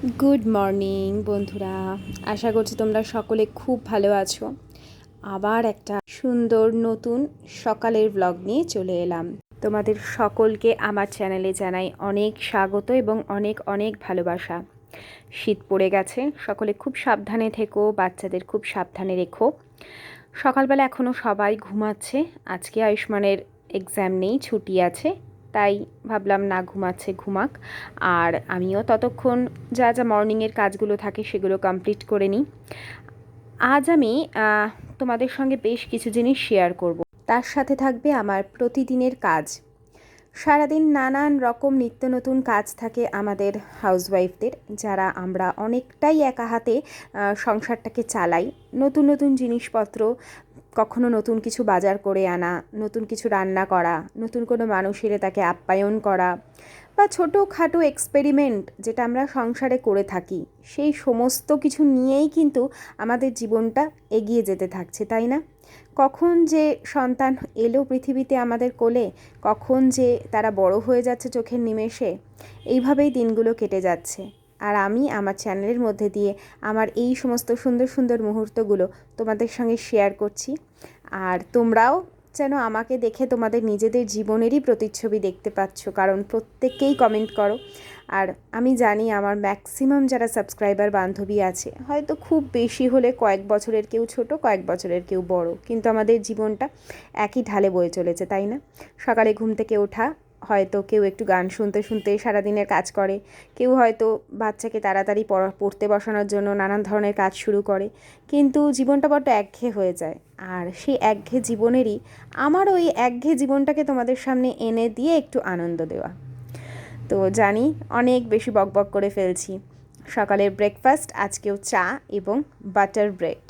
Good morning বন্ধুরা। আশা করছি তোমরা সকলে খুব ভালো আছো। আবার একটা সুন্দর নতুন সকালের ব্লগ নিয়ে চলে এলাম। তোমাদের সকলকে আমার চ্যানেলে জানাই অনেক স্বাগত এবং অনেক অনেক ভালোবাসা। শীত পড়ে গেছে, সকলে খুব সাবধানে থেকো, বাচ্চাদের খুব সাবধানে রেখো। সকালবেলা এখনও সবাই ঘুমাচ্ছে, আজকে আয়ুষ্মানের এক্সাম নেই, ছুটি আছে। তাই ভাবলাম না ঘুমাচ্ছে, ঘুমাক। আর আমিও ততক্ষণ যা যা মর্নিংয়ের কাজগুলো থাকে সেগুলো কমপ্লিট করে নিই। আজ আমি তোমাদের সঙ্গে বেশ কিছু জিনিস শেয়ার করব। তার সাথে থাকবে আমার প্রতিদিনের কাজ। সারাদিন নানান রকম নিত্য নতুন কাজ থাকে আমাদের হাউসওয়াইফদের, যারা আমরা অনেকটাই একা হাতে সংসারটাকে চালাই। নতুন নতুন জিনিসপত্র কখনো নতুন কিছু বাজার করে আনা, নতুন কিছু রান্না করা, নতুন কোনো মানুষের তাকে আপ্যায়ন করা বা ছোটোখাটো এক্সপেরিমেন্ট যেটা আমরা সংসারে করে থাকি, সেই সমস্ত কিছু নিয়েই কিন্তু আমাদের জীবনটা এগিয়ে যেতে থাকছে, তাই না? কখন যে সন্তান এলো পৃথিবীতে আমাদের কোলে, কখন যে তারা বড় হয়ে যাচ্ছে চোখের নিমেষে, এইভাবেই দিনগুলো কেটে যাচ্ছে। আর আমি আমার চ্যানেলের মধ্যে দিয়ে আমার এই সমস্ত সুন্দর সুন্দর মুহূর্তগুলো তোমাদের সঙ্গে শেয়ার করছি। আর তোমরাও যেন আমাকে দেখে তোমাদের নিজেদের জীবনেরই প্রতিচ্ছবি দেখতে পাচ্ছ, কারণ প্রত্যেককেই কমেন্ট করো। আর আমি জানি আমার ম্যাক্সিমাম যারা সাবস্ক্রাইবার বান্ধবী আছে, হয়তো খুব বেশি হলে কয়েক বছরের কেউ ছোট, কয়েক বছরের কেউ বড়, কিন্তু আমাদের জীবনটা একই ঢালে বয়ে চলেছে, তাই না? সকালে ঘুম থেকে ওঠা হয়তো কেউ একটু গান শুনতে শুনতে সারাদিনের কাজ করে, কেউ হয়তো বাচ্চাকে তাড়াতাড়ি পড়া, পড়তে বসানোর জন্য নানান ধরনের কাজ শুরু করে, কিন্তু জীবনটা বড্ড একঘেয়ে হয়ে যায়। আর সেই একঘেয়ে জীবনেরই আমার ওই একঘেয়ে জীবনটাকে তোমাদের সামনে এনে দিয়ে একটু আনন্দ দেওয়া। তো জানি অনেক বেশি বকবক করে ফেলছি। সকালের ব্রেকফাস্ট আজকেও চা এবং বাটার ব্রেড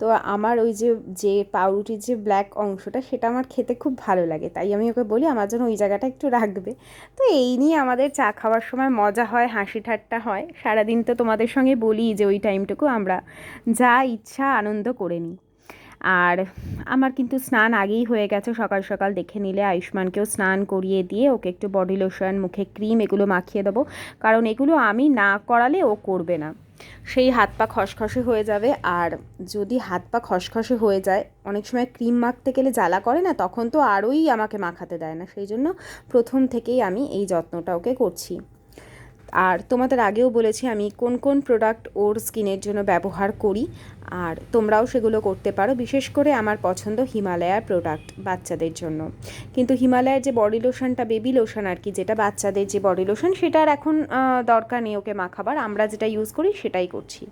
তো আমার ওই যে যে পাউরুটির যে ব্ল্যাক অংশটা, সেটা আমার খেতে খুব ভালো লাগে। তাই আমি ওকে বলি, আমার জন্য ওই জায়গাটা একটু রাখবে। তো এই নিয়ে আমাদের চা খাওয়ার সময় মজা হয়, হাসি ঠাট্টা হয়। সারাদিন তো তোমাদের সঙ্গে বলি যে, ওই টাইমটুকু আমরা যা ইচ্ছা আনন্দ করে নিই। আর আমার কিন্তু স্নান আগেই হয়ে গেছে, সকাল সকাল দেখে নিলে আয়ুষ্মানকেও স্নান করিয়ে দিয়ে ওকে একটু বডি লোশন মুখে ক্রিম এগুলো মাখিয়ে দেবো। কারণ এগুলো আমি না করালে ও করবে না। সেই হাত পা খসখসে হয়ে যাবে। আর যদি হাত পা খসখসে হয়ে যায়, অনেক সময় ক্রিম মাখতে গেলে জ্বালা করে না, তখন তো আরোই আমাকে মাখাতে দেয় না। সেই জন্য প্রথম থেকেই আমি এই যত্নটা ওকে করছি। আর তোমাদের আগেও বলেছি আমি কোন কোন প্রোডাক্ট ওর স্কিনের জন্য ব্যবহার করি, আর তোমরাও সেগুলো করতে পারো, বিশেষ করে আমার পছন্দ হিমালয়ার প্রোডাক্ট বাচ্চাদের জন্য। কিন্তু হিমালয়ার যে বডি লোশনটা বেবি লোশন আর কি, যেটা বাচ্চাদের যে বডি লোশন সেটার এখন দরকার নেই ওকে মাখাবার। আমরা যেটা ইউজ করি সেটাই করছি।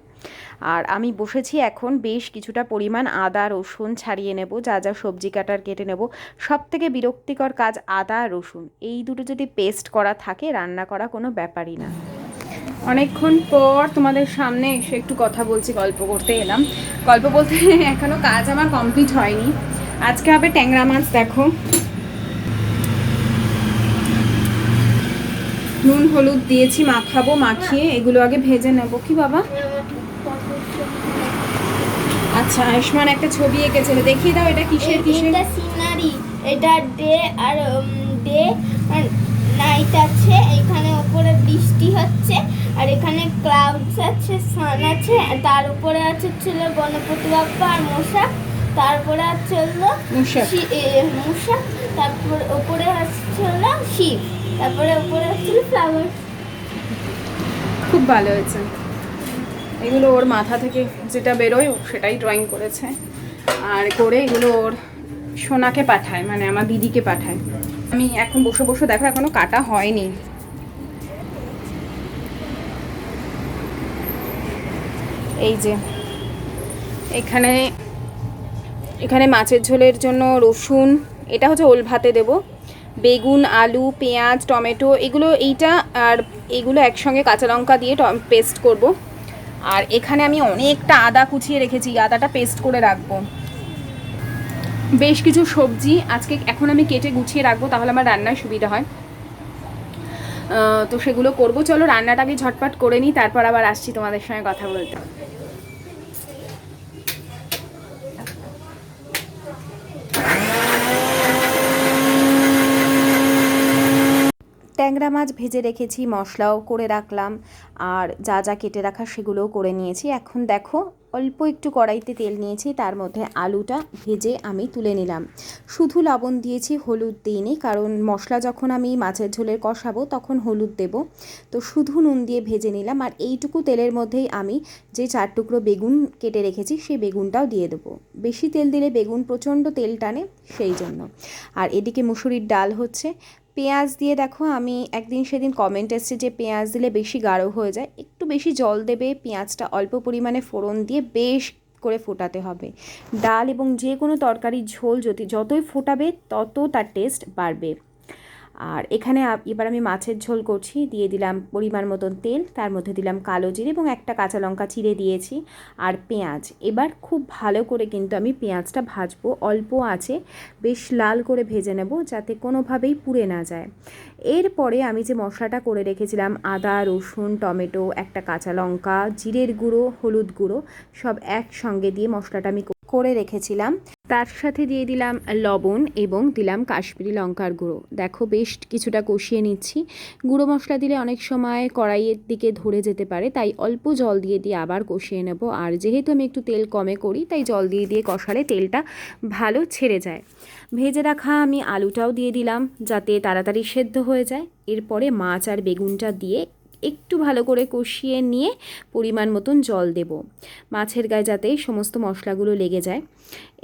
আর আমি বসেছি এখন বেশ কিছুটা পরিমাণ আদা, রসুন ছাড়িয়ে নেব, যা যা সবজি কাটার কেটে নেব। সব থেকে বিরক্তিকর কাজ আদা রসুন। এই দুটো যদি পেস্ট করা থাকে, রান্না করা কোনো ব্যাপারই না। অনেকক্ষণ পর তোমাদের সামনে এসে একটু কথা বলছি, গল্প করতে এলাম। গল্প বলতে এখনও কাজ আমার কমপ্লিট হয়নি। আজকে হবে ট্যাংরা মাছ, দেখো। নুন, হলুদ দিয়েছি, মাখাবো, মাখিয়ে এগুলো আগে ভেজে নেব। কি বাবা? আচ্ছা আয়ুষ্মান একটা ছবি এঁকেছিল দেখিয়ে দাও এটা কিসের কিসের? এটা সিনারি এটা ডে আর ডে নাইট আছে এখানে উপরে বৃষ্টি হচ্ছে আর এখানে ক্লাউডস আছে সান আছে তার উপরে আছে ছিল গণপতি বাপ্পা আর মশা তারপরে আছে হলো মশা। তারপর উপরে আসছে হলো শিব তারপরে উপরে আসছিল ফ্লাওয়ার খুব ভালো হয়েছে। এগুলো ওর মাথা থেকে যেটা বেরোয় সেটাই ড্রয়িং করেছে। আর করে এগুলো ওর সোনাকে পাঠায় মানে আমার দিদিকে পাঠায়। আমি এখন বসে বসে দেখো, এখনও কাটা হয়নি। এই যে, এখানে এখানে মাছের ঝোলের জন্য রসুন, এটা হচ্ছে ওল ভাতে দেবো। বেগুন, আলু, পেঁয়াজ, টমেটো, এগুলো এইটা আর এগুলো একসঙ্গে কাঁচা লঙ্কা দিয়ে পেস্ট করব। আর এখানে আমি অনেকটা আদা কুচিয়ে রেখেছি আদাটা পেস্ট করে রাখব। বেশ কিছু সবজি আজকে এখন আমি কেটে গুছিয়ে রাখব, তাহলে আমার রান্নার সুবিধা হয়। তো সেগুলো করব। চলো রান্নাটাকে ঝটপট করে নিই, তারপর আবার আসছি তোমাদের সঙ্গে কথা বলতে। ট্যাংরা মাছ ভেজে রেখেছি, মশলাও করে রাখলাম। আর যা যা কেটে রাখা সেগুলোও করে নিয়েছি। এখন দেখো, অল্প একটু কড়াইতে তেল নিয়েছি, তার মধ্যে আলুটা ভেজে আমি তুলে নিলাম। শুধু লবণ দিয়েছি, হলুদ দিইনি, কারণ মশলা যখন আমি মাছের ঝোলের কষাবো তখন হলুদ দেব। তো শুধু নুন দিয়ে ভেজে নিলাম, আর এইটুকু তেলের মধ্যেই আমি যে চার টুকরো বেগুন কেটে রেখেছি, সেই বেগুনটাও দিয়ে দেবো। বেশি তেল দিলে বেগুন প্রচণ্ড তেল টানে, সেই জন্য। আর এদিকে মুসুরির ডাল হচ্ছে পেঁয়াজ দিয়ে দেখো, আমি একদিন সেদিন কমেন্ট এসছে যে পেঁয়াজ দিলে বেশি গাঢ় হয়ে যায়। একটু বেশি জল দেবে, পেঁয়াজটা অল্প পরিমাণে ফোড়ন দিয়ে বেশ করে ফোটাতে হবে। ডাল এবং যে কোনো তরকারির ঝোল যদি যতই ফোটাবে, তত তার টেস্ট বাড়বে। আর এখানে এবার আমি মাছের ঝোল করছি। দিয়ে দিলাম পরিমাণ মতন তেল, তার মধ্যে দিলাম কালো জিরে এবং একটা কাঁচা লঙ্কা চিড়ে দিয়েছি আর পেঁয়াজ। এবার খুব ভালো করে কিন্তু আমি পেঁয়াজটা ভাজবো। অল্প আছে, বেশ লাল করে ভেজে নেব যাতে কোনোভাবেই পুড়ে না যায়। এরপরে আমি যে মশলাটা করে রেখেছিলাম, আদা, রসুন, টমেটো, একটা কাঁচা লঙ্কা, জিরের গুঁড়ো, হলুদ গুঁড়ো, সব একসঙ্গে দিয়ে মশলাটা আমি করে রেখেছিলাম। তার সাথে দিয়ে দিলাম লবণ এবং দিলাম কাশ্মীরি লঙ্কার গুঁড়ো। দেখো বেশ কিছুটা কষিয়ে নিচ্ছি। গুঁড়ো মশলা দিলে অনেক সময় কড়াইয়ের দিকে ধরে যেতে পারে, তাই অল্প জল দিয়ে দিয়ে আবার কষিয়ে নেব। আর যেহেতু আমি একটু তেল কমে করি, তাই জল দিয়ে দিয়ে কষালে তেলটা ভালো ছেড়ে যায়। ভেজে রাখা আমি আলুটাও দিয়ে দিলাম যাতে তাড়াতাড়ি সেদ্ধ হয়ে যায়। এরপরে মাছ আর বেগুনটা দিয়ে একটু ভালো করে কষিয়ে নিয়ে পরিমাণ মতন জল দেব। মাছের গায়ে যাতে সমস্ত মশলাগুলো লেগে যায়।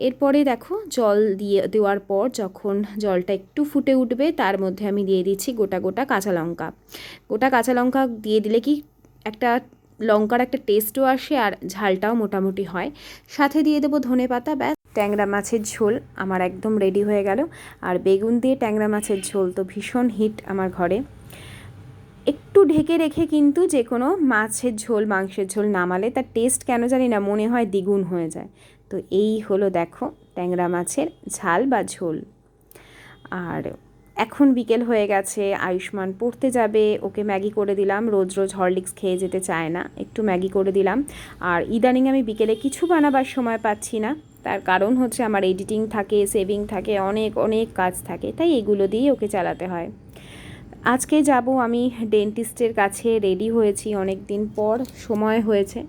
এরপরে দেখো, জল দিয়ে দেওয়ার পর যখন জলটা একটু ফুটে উঠবে, তার মধ্যে আমি দিয়ে দিচ্ছি গোটা গোটা কাঁচা লঙ্কা। গোটা কাঁচা লঙ্কা দিয়ে দিলে কি একটা লঙ্কার একটা টেস্টও আসে আর ঝালটাও মোটামুটি হয়। সাথে দিয়ে দেবো ধনে পাতা, ব্যাস। ট্যাংরা মাছের ঝোল আমার একদম রেডি হয়ে গেল। আর বেগুন দিয়ে ট্যাংরা মাছের ঝোল তো ভীষণ হিট আমার ঘরে। একটু ঢেকে রেখে কিন্তু যে কোনো মাছের ঝোল, মাংসের ঝোল নামালে তার টেস্ট কেন জানি না, মনে হয় দ্বিগুণ হয়ে যায়। তো এই হলো দেখো ট্যাংরা মাছের ঝাল বা ঝোল। আর এখন বিকেল হয়ে গেছে, আয়ুষ্মান পড়তে যাবে, ওকে ম্যাগি করে দিলাম, রোজ রোজ হরলিক্স খেয়ে যেতে চায় না, একটু ম্যাগি করে দিলাম। আর ইদানিং আমি বিকেলে কিছু বানাবার সময় পাচ্ছি না, তার কারণ হচ্ছে আমার এডিটিং থাকে সেভিং থাকে, অনেক অনেক কাজ থাকে, তাই এগুলো দিয়েই ওকে চালাতে হয়। আজকে যাব আমি ডেন্টিস্টের কাছে রেডি হয়েছি অনেক দিন পর, সময় হয়েছে।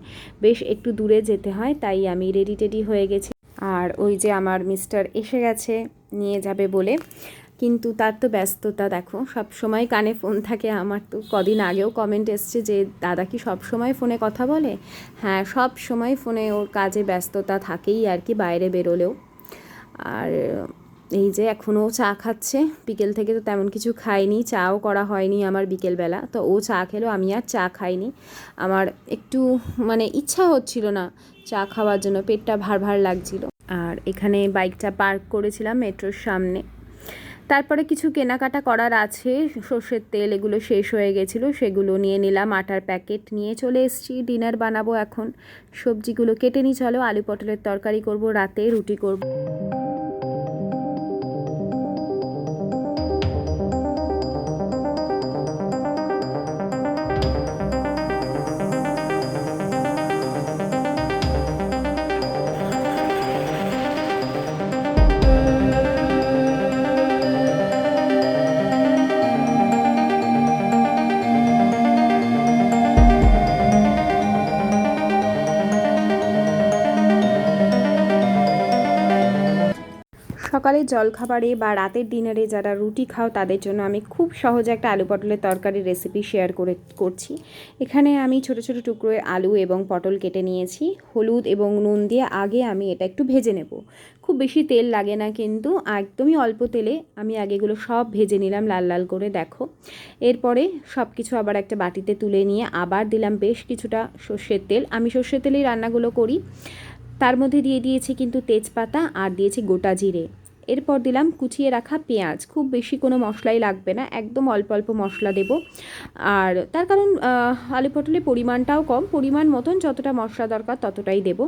বেশ একটু দূরে যেতে হয়, তাই আমি রেডি টেডি হয়ে গেছি। আর ওই যে আমার মিস্টার এসে গেছে, নিয়ে যাবে বলে। কিন্তু তার তো ব্যস্ততা, দেখো, সব সময় কানে ফোন থাকে। আমার তো কদিন আগেও কমেন্ট এসছে যে, দাদা কি সব সময় ফোনে কথা বলে? হ্যাঁ সব সময় ফোনে ওর কাজে ব্যস্ততা থাকেই আর কি, বাইরে বেরোলেও। আর এই যে এখনও চা খাচ্ছে, বিকেল থেকে তো তেমন কিছু খাইনি, চাও করা হয়নি আমার বিকেলবেলা, তো ও চা খেলো, আমি আর চা খাইনি। আমার একটু মানে ইচ্ছা হচ্ছিল না চা খাওয়ার জন্য, পেটটা ভার ভার লাগছিল। আর এখানে বাইকটা পার্ক করেছিলাম মেট্রোর সামনে। তারপরে কিছু কেনাকাটা করার আছে, সর্ষের তেল এগুলো শেষ হয়ে গেছিল, সেগুলো নিয়ে নিলাম, আটার প্যাকেট নিয়ে চলে এসেছি, ডিনার বানাবো এখন। সবজিগুলো কেটে নিই, চলো আলু পটলের তরকারি করব, রাতে রুটি করব। সকালের জলখাবারে বা রাতের ডিনারে যারা রুটি খাও, তাদের জন্য আমি খুব সহজে একটা আলু পটলের তরকারির রেসিপি শেয়ার করে, করছি। এখানে আমি ছোট ছোট টুকরোয় আলু এবং পটল কেটে নিয়েছি। হলুদ এবং নুন দিয়ে আগে আমি এটা একটু ভেজে নেব। খুব বেশি তেল লাগে না কিন্তু একদমই অল্প তেলে আমি আগেগুলো সব ভেজে নিলাম লাল লাল করে, দেখো। এরপরে সব কিছু আবার একটা বাটিতে তুলে নিয়ে আবার দিলাম বেশ কিছুটা সর্ষের তেল। আমি সর্ষের তেলেই রান্নাগুলো করি। তার মধ্যে দিয়ে দিয়েছি কিন্তু তেজপাতা আর দিয়েছি গোটা জিরে। এরপর দিলাম কুচিয়ে রাখা পেঁয়াজ। খুব বেশি কোনো মশলাই লাগবে না, একদম অল্প অল্প মশলা দেব। আর তার কারণ আলু পটলের পরিমাণটাও কম, পরিমাণ মতন যতটা মশলা দরকার ততটাই দেব।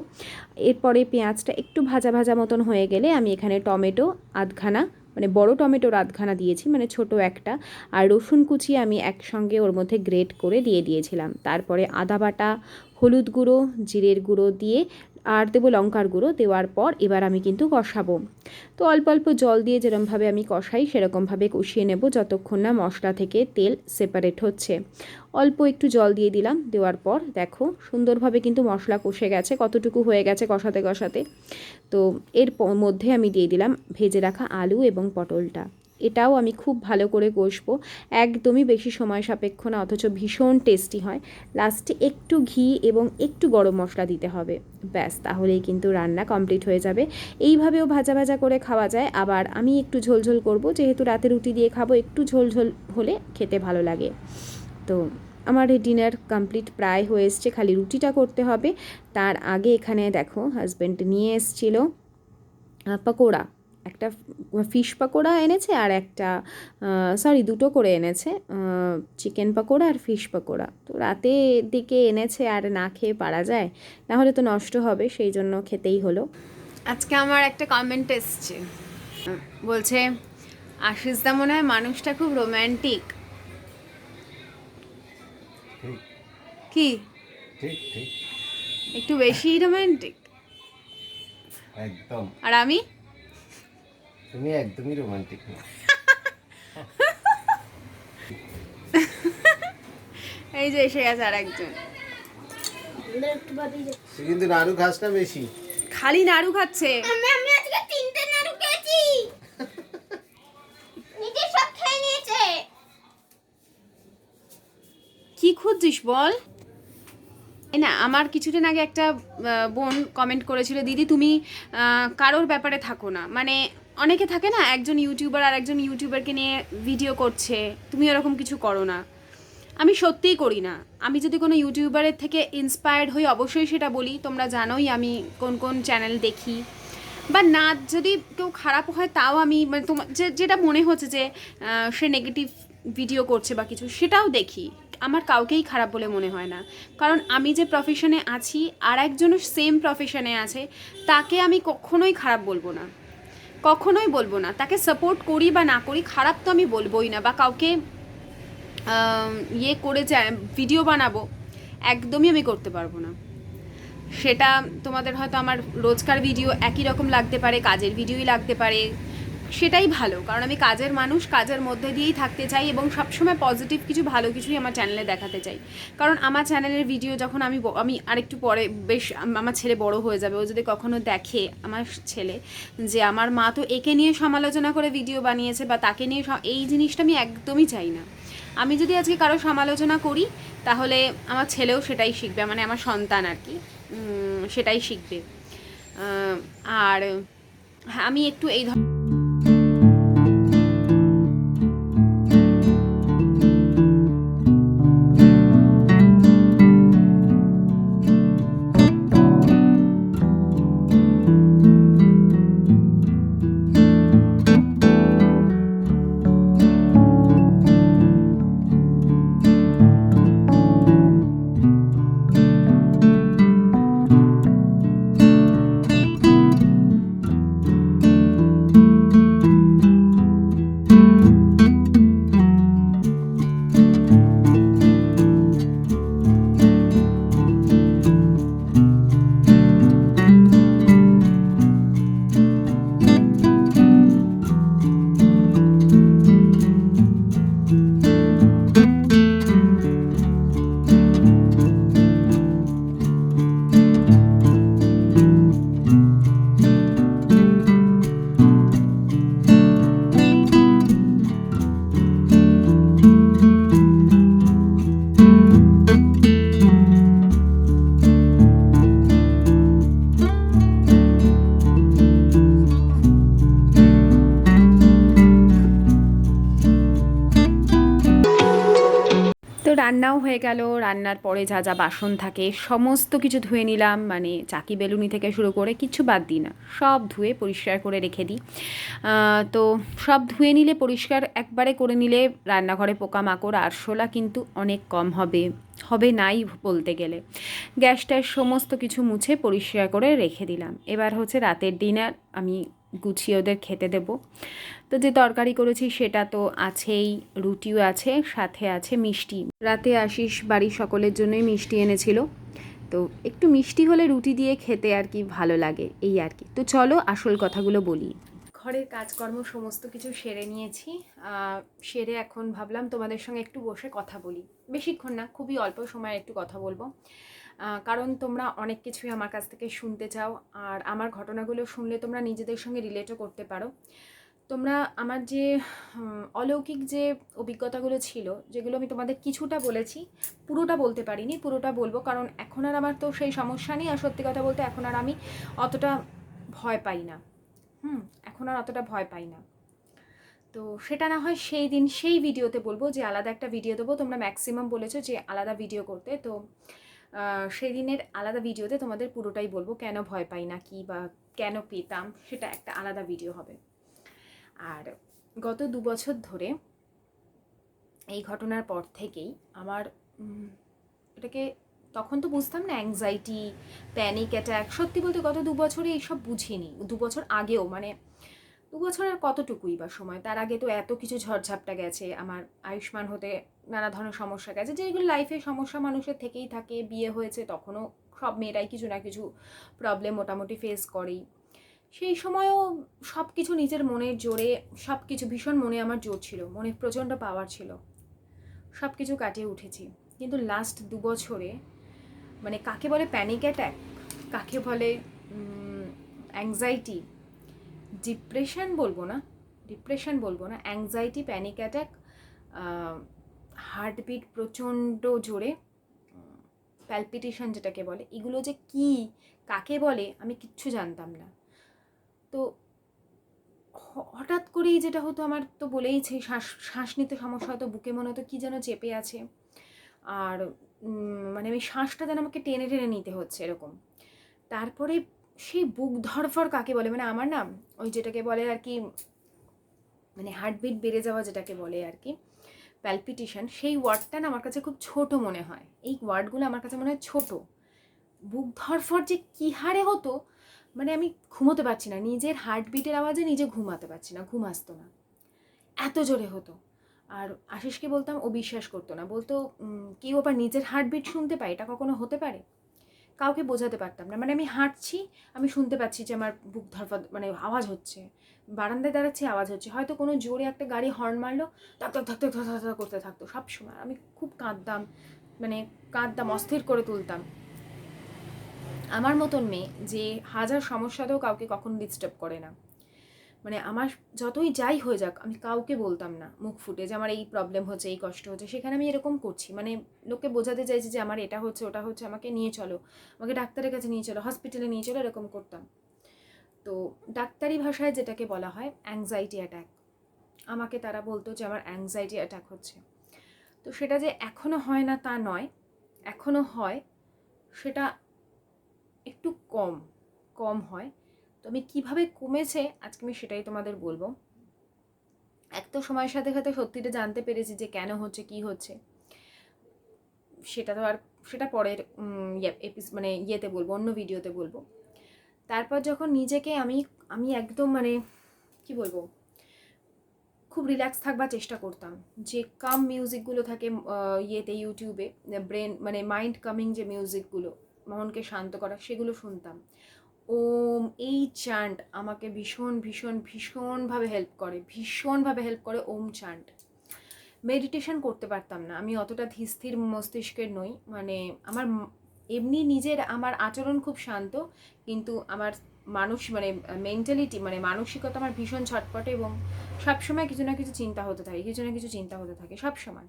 এরপরে পেঁয়াজটা একটু ভাজা ভাজা মতন হয়ে গেলে আমি এখানে টমেটো আধখানা মানে বড় টমেটোর আধখানা দিয়েছি মানে ছোট একটা। আর রসুন কুচি আমি একসঙ্গে ওর মধ্যে গ্রেট করে দিয়ে দিয়েছিলাম। তারপরে আদা বাটা, হলুদ গুঁড়ো, জিরের গুঁড়ো দিয়ে আর দেবো লঙ্কার গুঁড়ো। দেওয়ার পর এবার আমি কিন্তু কষাবো। তো অল্প অল্প জল দিয়ে যেরকমভাবে আমি কষাই, সেরকমভাবে কষিয়ে নেব যতক্ষণ না মশলা থেকে তেল সেপারেট হচ্ছে। অল্প একটু জল দিয়ে দিলাম। দেওয়ার পর দেখো সুন্দরভাবে কিন্তু মশলা কষে গেছে, কতটুকু হয়ে গেছে কষাতে কষাতে। তো এর মধ্যে আমি দিয়ে দিলাম ভেজে রাখা আলু এবং পটলটা। এটাও আমি খুব ভালো করে কষবো। একদমই বেশি সময় সাপেক্ষ না, অথচ ভীষণ টেস্টি হয়। লাস্টে একটু ঘি এবং একটু গরম মশলা দিতে হবে। ব্যাস, তাহলেই কিন্তু রান্না কমপ্লিট হয়ে যাবে। এইভাবেও ভাজা ভাজা করে খাওয়া যায়। আবার আমি একটু ঝোলঝোল করব। যেহেতু রাতে রুটি দিয়ে খাব, একটু ঝোলঝোল হলে খেতে ভালো লাগে। তো আমার ডিনার কমপ্লিট প্রায় হয়ে এসছে। খালি রুটিটা করতে হবে। তার আগে এখানে দেখো হাজব্যান্ড নিয়ে এসছিল পকোড়া। একটা ফিশ পাকোড়া এনেছে আর একটা সরি দুটো করে এনেছে চিকেন পকোড়া আর ফিশ পকোড়া। তো রাতের দিকে এনেছে আর না খেয়ে পারা যায় না হলে তো নষ্ট হবে সেই জন্য খেতেই হলো। আজকে আমার একটা কমেন্ট এসছে। বলছে আশিস দা মনে হয় মানুষটা খুব রোম্যান্টিক কি? ঠিক ঠিক। একটু বেশি রোম্যান্টিক একদম। আর আমি? তুমি একদমই রোমান্টিক না। এই যে এসে গেছে আর একজন। সে কিন্তু নাড়ু ঘাস না বেশি। খালি নাড়ু খাচ্ছে। আমি আমি আজকে তিনটে নাড়ু খেয়েছি। নিজে সব খেয়ে নিয়েছে। কি খুঁজছিস বল? এই না আমার কিছুদিন আগে একটা বোন কমেন্ট করেছিল দিদি তুমি কারোর ব্যাপারে থাকো না। মানে অনেকে থাকে না, একজন ইউটিউবার আর একজন ইউটিউবারকে নিয়ে ভিডিও করছে, তুমি এরকম কিছু করো না। আমি সত্যিই করি না। আমি যদি কোনো ইউটিউবারের থেকে ইন্সপায়ার্ড হই, অবশ্যই সেটা বলি। তোমরা জানোই আমি কোন কোন চ্যানেল দেখি। বা না, যদি কেউ খারাপ হয়, তাও আমি মানে তোমার যেটা মনে হচ্ছে যে সে নেগেটিভ ভিডিও করছে বা কিছু, সেটাও দেখি। আমার কাউকেই খারাপ বলে মনে হয় না। কারণ আমি যে প্রফেশনে আছি আর একজনও সেম প্রফেশনে আছে, তাকে আমি কখনোই খারাপ বলব না। কখনোই বলব না। তাকে সাপোর্ট করি বা না করি, খারাপ তো আমি বলবোই না বা কাউকে ইয়ে করে ভিডিও বানাবো, একদমই আমি করতে পারব না। সেটা তোমাদের হয়তো আমার রোজকার ভিডিও একই রকম লাগতে পারে, কাজের ভিডিওই লাগতে পারে সেটাই ভালো। কারণ আমি কাজের মানুষ কাজের মধ্যে দিয়েই থাকতে চাই এবং সবসময় পজিটিভ কিছু ভালো কিছুই আমার চ্যানেলে দেখাতে চাই। কারণ আমার চ্যানেলের ভিডিও যখন আমি আমি আরেকটু পরে বেশ আমার ছেলে বড় হয়ে যাবে ও যদি কখনো দেখে আমার ছেলে যে আমার মা তো একে নিয়ে সমালোচনা করে ভিডিও বানিয়েছে বা তাকে নিয়ে এই জিনিসটা আমি একদমই চাই না। আমি যদি আজকে কারও সমালোচনা করি তাহলে আমার ছেলেও সেটাই শিখবে মানে আমার সন্তান আর কি সেটাই শিখবে। আর হ্যাঁ, আমি একটু এই ধর- রান্নাও হয়ে গেল, রান্নার পরে যা যা বাসন থাকে সমস্ত কিছু ধুয়ে নিলাম মানে চাকি বেলুনি থেকে শুরু করে কিছু বাদ দিই না, সব ধুয়ে পরিষ্কার করে রেখে দিই। তো সব ধুয়ে নিলে পরিষ্কার একবারে করে নিলে রান্নাঘরে পোকামাকড় আরশোলা কিন্তু অনেক কম হবে হবে নাই বলতে গেলে। গ্যাসটার সমস্ত কিছু মুছে পরিষ্কার করে রেখে দিলাম। এবার হচ্ছে রাতের ডিনার, আমি গুছিয়ে ওদের খেতে দেবো। তো যে তরকারি করেছি সেটা তো আছেই, রুটিও আছে, সাথে আছে মিষ্টি। রাতে আশিস বাড়ির সকলের জন্যই মিষ্টি এনেছিল। তো একটু মিষ্টি হলে রুটি দিয়ে খেতে আর কি ভালো লাগে, এই আর কি। তো চলো আসল কথাগুলো বলি। ঘরের কাজকর্ম সমস্ত কিছু সেরে নিয়েছি। সেরে এখন ভাবলাম তোমাদের সঙ্গে একটু বসে কথা বলি। বেশিক্ষণ না, খুবই অল্প সময় একটু কথা বলব। কারণ তোমরা অনেক কিছুই আমার কাছ থেকে শুনতে চাও, আর আমার ঘটনাগুলো শুনলে তোমরা নিজেদের সঙ্গে রিলেটও করতে পারো। তোমরা আমার যে অলৌকিক যে অভিজ্ঞতাগুলো ছিল, যেগুলো আমি তোমাদের কিছুটা বলেছি, পুরোটা বলতে পারিনি, পুরোটা বলব, কারণ এখন আর আমার তো সেই সমস্যা নেই, আর সত্যি কথা বলতে এখন আর আমি অতটা ভয় পাই না। হুম, এখন আর অতটা ভয় পাই না। তো সেটা না হয় সেই দিন সেই ভিডিওতে বলব যে আলাদা একটা ভিডিও দেবো, তোমরা ম্যাক্সিমাম বলেছ যে আলাদা ভিডিও করতে, তো সেই দিনের আলাদা ভিডিওতে তোমাদের পুরোটাই বলব কেন ভয় পাই না, কি বা কেন পেতাম, সেটা একটা আলাদা ভিডিও হবে। আর গত দু বছর ধরে এই ঘটনার পর থেকেই আমার এটাকে তখন তো বুঝতাম না অ্যাংজাইটি প্যানিক অ্যাট্যাক সত্যি বলতে গত দু বছরে এইসব বুঝিনি। দু বছর আগেও মানে দু বছর আর কতটুকুই বা সময়? তার আগে তো এত কিছু ঝড়ঝাপটা গেছে, আমার আয়ুষ্মান হতে নানা ধরনের সমস্যা গেছে, যেগুলো লাইফে সমস্যা মানুষের থেকেই থাকে। বিয়ে হয়েছে তখনও সব মেয়েরাই কিছু না কিছু প্রবলেম মোটামুটি ফেস করেই। সেই সময়ও সব কিছু নিজের মনের জোরে সব কিছু ভীষণ মনে আমার জোর ছিল, মনে প্রচণ্ড পাওয়ার ছিল। সব কিছু কাটিয়ে উঠেছি। কিন্তু লাস্ট দু বছরে মানে কাকে বলে প্যানিক অ্যাট্যাক কাকে বলে অ্যাংজাইটি ডিপ্রেশন বলব না ডিপ্রেশন বলব না অ্যাংজাইটি প্যানিক অ্যাট্যাক হার্টবিট প্রচণ্ড জোরে প্যালপিটেশন যেটাকে বলে, এগুলো যে কি, কাকে বলে, আমি কিচ্ছু জানতাম না। তো হঠাৎ করেই যেটা হতো আমার তো বলেইছে, শ্বাস শ্বাস নিতে সমস্যা হতো বুকে মনে হতো কী যেন চেপে আছে। আর মানে আমি শ্বাসটা যেন আমাকে টেনে টেনে নিতে হচ্ছে এরকম। তারপরে সেই বুক ধরফর কাকে বলে? মানে আমার না ওই যেটাকে বলে আর কি মানে হার্টবিট বেড়ে যাওয়া যেটাকে বলে আর কি প্যালপিটেশন সেই ওয়ার্ডটা না আমার কাছে খুব ছোট মনে হয়। এই ওয়ার্ডগুলো আমার কাছে মনে হয় ছোট। বুক ধরফর যে কী হারে হতো মানে আমি ঘুমোতে পারছি না নিজের হার্টবিটের আওয়াজে নিজে ঘুমাতে পারছি না ঘুম আসতো না এত জোরে হতো আর আশিসকে বলতাম ও বিশ্বাস করতো না বলতো কেউ আবার নিজের হার্টবিট শুনতে পায় এটা কখনো হতে পারে কাউকে বোঝাতে পারতাম না মানে আমি হাঁটছি আমি শুনতে পাচ্ছি যে আমার বুক ধরফা মানে আওয়াজ হচ্ছে বারান্দায় দাঁড়াচ্ছি আওয়াজ হচ্ছে হয়তো কোনো জোরে একটা গাড়ি হর্ন মারলো ধক ধক ধক ধক ধক করতে থাকতো সব সময় আমি খুব কাঁদতাম মানে কাঁদতাম অস্থির করে তুলতাম আমার মতন মেয়ে যে হাজার সমস্যাতেও কাউকে কখনো ডিস্টার্ব করে না। মানে আমার যতই যাই হয়ে যাক, আমি কাউকে বলতাম না, মুখ ফুটে যে আমার এই প্রবলেম হচ্ছে, এই কষ্ট হচ্ছে, সেখানে আমি এরকম করছি। মানে লোককে বোঝাতে চাইছি যে আমার এটা হচ্ছে, ওটা হচ্ছে, আমাকে নিয়ে চলো, আমাকে ডাক্তারের কাছে নিয়ে চলো হসপিটালে নিয়ে চলো, এরকম করতাম। তো ডাক্তারি ভাষায় যেটাকে বলা হয় অ্যাংজাইটি অ্যাট্যাক আমাকে তারা বলতো যে আমার অ্যাংজাইটি অ্যাট্যাক হচ্ছে। তো সেটা যে এখনও হয় না তা নয় এখনও হয়, সেটা একটু কম কম হয়। তো আমি কীভাবে কমেছে আজকে আমি সেটাই তোমাদের বলব। এক তো সময়ের সাথে সাথে সত্যিটা জানতে পেরেছি যে কেন হচ্ছে, কি হচ্ছে। সেটা তো আর, সেটা পরের ইয়ে এপিস মানে ইয়েতে বলব, অন্য ভিডিওতে বলব। তারপর যখন নিজেকে আমি আমি একদম মানে কি বলব, খুব রিল্যাক্স থাকবার চেষ্টা করতাম। যে কাম মিউজিকগুলো থাকে ইয়েতে, ইউটিউবে, ব্রেন মানে মাইন্ড কামিং যে মিউজিকগুলো মনকে শান্ত করা, সেগুলো শুনতাম। ওম, এই চান্ট আমাকে ভীষণ ভীষণ, ভীষণভাবে হেল্প করে, ভীষণভাবে হেল্প করে ওম চান্ট মেডিটেশন করতে পারতাম না, আমি অতটা ধীরস্থির মস্তিষ্কের নই মানে আমার এমনি নিজের আমার আচরণ খুব শান্ত, কিন্তু আমার মানুষ মানে মেন্টালিটি মানে মানসিকতা আমার ভীষণ ছটপটে এবং সবসময় কিছু না কিছু চিন্তা হতে থাকে, কিছু না কিছু চিন্তা হতে থাকে, সবসময়।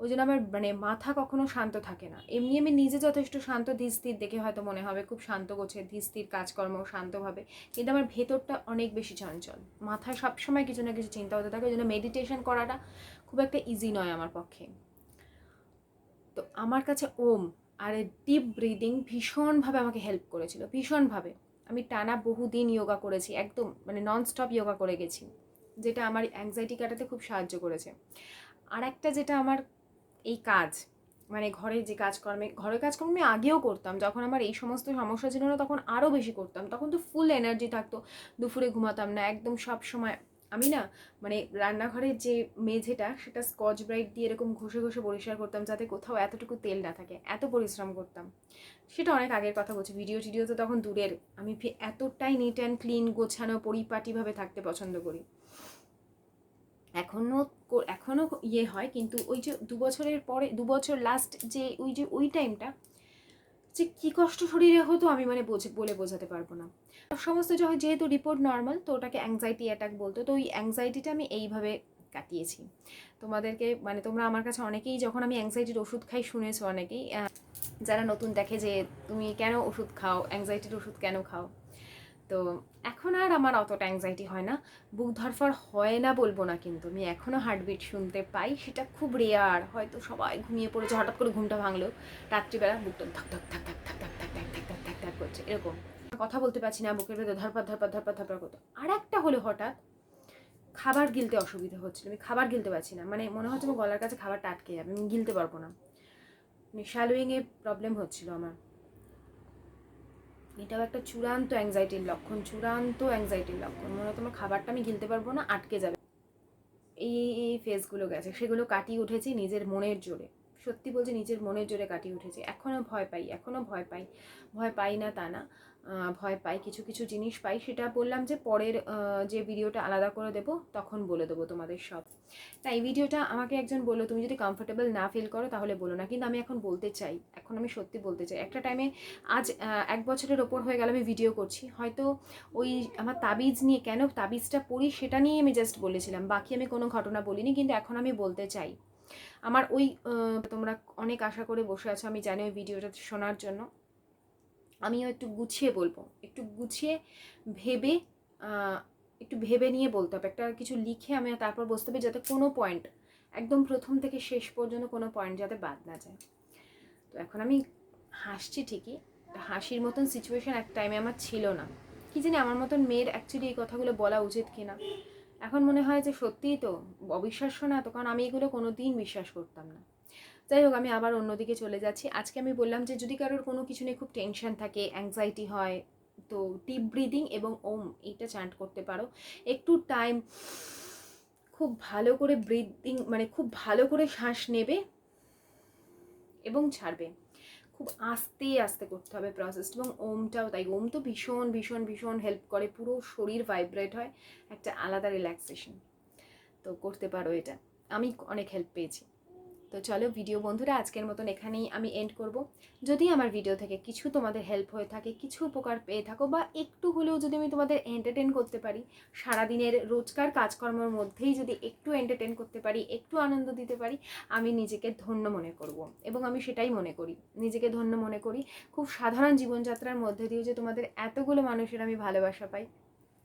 ওই জন্য আমার মানে মাথা কখনো শান্ত থাকে না। এমনি আমি নিজে যথেষ্ট শান্ত, ধীরস্থির দেখে হয়তো মনে হবে খুব শান্ত গোছে, ধীরস্থির কাজকর্ম শান্তভাবে কিন্তু আমার ভেতরটা অনেক বেশি চঞ্চল। মাথায় সবসময় কিছু না কিছু চিন্তা হতে থাকে ওই জন্য মেডিটেশন করাটা খুব একটা ইজি নয় আমার পক্ষে। তো আমার কাছে ওম আর ডিপ ব্রিদিং ভীষণভাবে আমাকে হেল্প করেছিল, ভীষণভাবে। আমি টানা বহুদিন যোগা করেছি, একদম মানে নন স্টপ যোগা করে গেছি, যেটা আমার অ্যাংজাইটি কাটাতে খুব সাহায্য করেছে। আর একটা যেটা আমার এই কাজ মানে ঘরে যে কাজকর্মে ঘরের কাজকর্ম আগেও করতাম, যখন আমার এই সমস্ত সমস্যা ছিল না, তখন আরও বেশি করতাম। তখন তো ফুল এনার্জি থাকতো, দুপুরে ঘুমাতাম না, একদম সব সময় আমি না মানে রান্নাঘরের যে মেঝেটা, সেটা স্কচ ব্রাইট দিয়ে এরকম ঘষে ঘষে পরিষ্কার করতাম, যাতে কোথাও এতটুকু তেল না থাকে, এত পরিশ্রম করতাম। সেটা অনেক আগের কথা বলছি ভিডিও টিডিও তো তখন দূরের। আমি এতটাই নিট অ্যান্ড ক্লিন গোছানো, পরিপাটিভাবে থাকতে পছন্দ করি। এখনও এখনও ইয়ে হয়, কিন্তু ওই যে দু বছরের পরে, দু বছর লাস্ট যে ওই যে ওই টাইমটা যে কী কষ্ট শরীরে হতো আমি মানে বোঝে, বলে বোঝাতে পারব না। সমস্ত যখন যেহেতু রিপোর্ট নর্মাল তো ওটাকে অ্যাংজাইটি অ্যাটাক বলতো, তো ওই অ্যাংজাইটিটা আমি এইভাবে কাটিয়েছি। তোমাদেরকে মানে তোমরা আমার কাছে অনেকেই, যখন আমি অ্যাংজাইটির ওষুধ খাই শুনেছো অনেকেই যারা নতুন দেখে যে তুমি কেন ওষুধ খাও অ্যাংজাইটির ওষুধ কেন খাও তো এখন আর আমার অতটা অ্যাংজাইটি হয় না বুক ধরফর হয় না বলব না কিন্তু আমি এখনও হার্টবিট শুনতে পাই সেটা খুব রেয়ার হয়তো সবাই ঘুমিয়ে পড়েছে হঠাৎ করে ঘুমটা ভাঙলো রাত্রিবেলা বুকটা ধক ধক ধক ধক ধক ধক ধক ধক ধক ধক ধক করছে এরকম কথা বলতে পারছি না বুকের ভেতরে ধরপর ধরপর ধরপর ধরপর করতো আর একটা হলো হঠাৎ খাবার গিলতে অসুবিধা হচ্ছিল আমি খাবার গিলতে পারছি না মানে মনে হচ্ছে আমার গলার কাছে খাবারটা আটকে যাবে আমি গিলতে পারব না মানে শ্যালোয়িংয়ে প্রবলেম হচ্ছিল আমার এটাও একটা চূড়ান্ত অ্যাংজাইটির লক্ষণ, চূড়ান্ত অ্যাংজাইটির লক্ষণ। মনে হয় তোমার খাবারটা আমি গিলতে পারব না, আটকে যাবে। এই এই ফেসগুলো গেছে। সেগুলো কাটিয়ে উঠেছি নিজের মনের জোরে। সত্যি বলছি, নিজের মনের জোরে কাটিয়ে উঠেছি। এখনও ভয় পাই এখনও ভয় পাই। ভয় পাই না তা না। ভয় পাই, কিছু কিছু জিনিস পাই, সেটা বললাম যে পরের যে ভিডিওটা আলাদা করে দেবো, তখন বলে দেবো তোমাদের সব। তাই এই ভিডিওটা আমাকে একজন বলল, তুমি যদি কমফোর্টেবল না ফিল করো তাহলে বলো না। কিন্তু আমি এখন বলতে চাই, এখন আমি সত্যি বলতে চাই। একটা টাইমে আজ এক বছরের ওপর হয়ে গেল আমি ভিডিও করছি। হয়তো ওই আমার তাবিজ নিয়ে, কেন তাবিজটা পড়ি সেটা নিয়ে আমি জাস্ট বলেছিলাম, বাকি আমি কোনো ঘটনা বলিনি, কিন্তু এখন আমি বলতে চাই। আমার ওই তোমরা অনেক আশা করে বসে আছো, আমি জানি ওই ভিডিওটা শোনার জন্য। আমিও একটু গুছিয়ে বলব। একটু গুছিয়ে ভেবে একটু ভেবে নিয়ে বলতে হবে। একটা কিছু লিখে আমি তারপর বসতে হবে যাতে কোনো পয়েন্ট একদম প্রথম থেকে শেষ পর্যন্ত কোনো পয়েন্ট যাতে বাদ না যায়। তো এখন আমি হাসছি ঠিকই হাসির মতন সিচুয়েশন এক টাইমে আমার ছিল না। কি জানি আমার মতন মেয়ের অ্যাকচুয়ালি এই কথাগুলো বলা উচিত কিনা। এখন মনে হয় যে সত্যিই তো অবিশ্বাস্য না তো, কারণ আমি এগুলো কোনো দিন বিশ্বাস করতাম না। যাই হোক, আমি আবার অন্যদিকে চলে যাচ্ছি। আজকে আমি বললাম যে, যদি কারোর কোনো কিছু নিয়ে খুব টেনশন থাকে অ্যাংজাইটি হয়, তো ডিপ ব্রিদিং এবং ওম এইটা চান্ট করতে পারো। একটু টাইম খুব ভালো করে ব্রিদিং মানে খুব ভালো করে শ্বাস নেবে এবং ছাড়বে। খুব আস্তে আস্তে করতে হবে প্রসেস এবং ওমটাও তাই। ওম তো ভীষণ ভীষণ ভীষণ হেল্প করে। পুরো শরীর ভাইব্রেট হয়, একটা আলাদা রিল্যাক্সেশন তো করতে পারো এটা। আমি অনেক হেল্প পেয়েছি। তো চলো ভিডিও বন্ধুরা, আজকের মতন এখানেই আমি এন্ড করব। যদি আমার ভিডিও থেকে কিছু তোমাদের হেল্প হয়ে থাকে, কিছু উপকার পেয়ে থাকো বা একটু হলেও যদি আমি তোমাদের এন্টারটেন করতে পারি, সারাদিনের রোজকার কাজকর্মের মধ্যেই যদি একটু এন্টারটেন করতে পারি, একটু আনন্দ দিতে পারি, আমি নিজেকে ধন্য মনে করব। এবং আমি সেটাই মনে করি, নিজেকে ধন্য মনে করি। খুব সাধারণ জীবনযাত্রার মধ্যে দিয়েও যে তোমাদের এতগুলো মানুষের আমি ভালোবাসা পাই,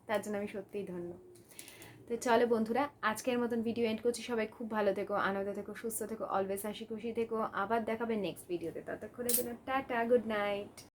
তার জন্য আমি সত্যিই ধন্য। তো চলো বন্ধুরা, আজকের মতন ভিডিও এন্ড করছি। সবাই খুব ভালো থেকো, আনন্দ থেকো, সুস্থ থেকো অলওয়েজ হাসি খুশি থেকো। আবার দেখাবে নেক্সট ভিডিওতে ততক্ষণের জন্য টাটা গুড নাইট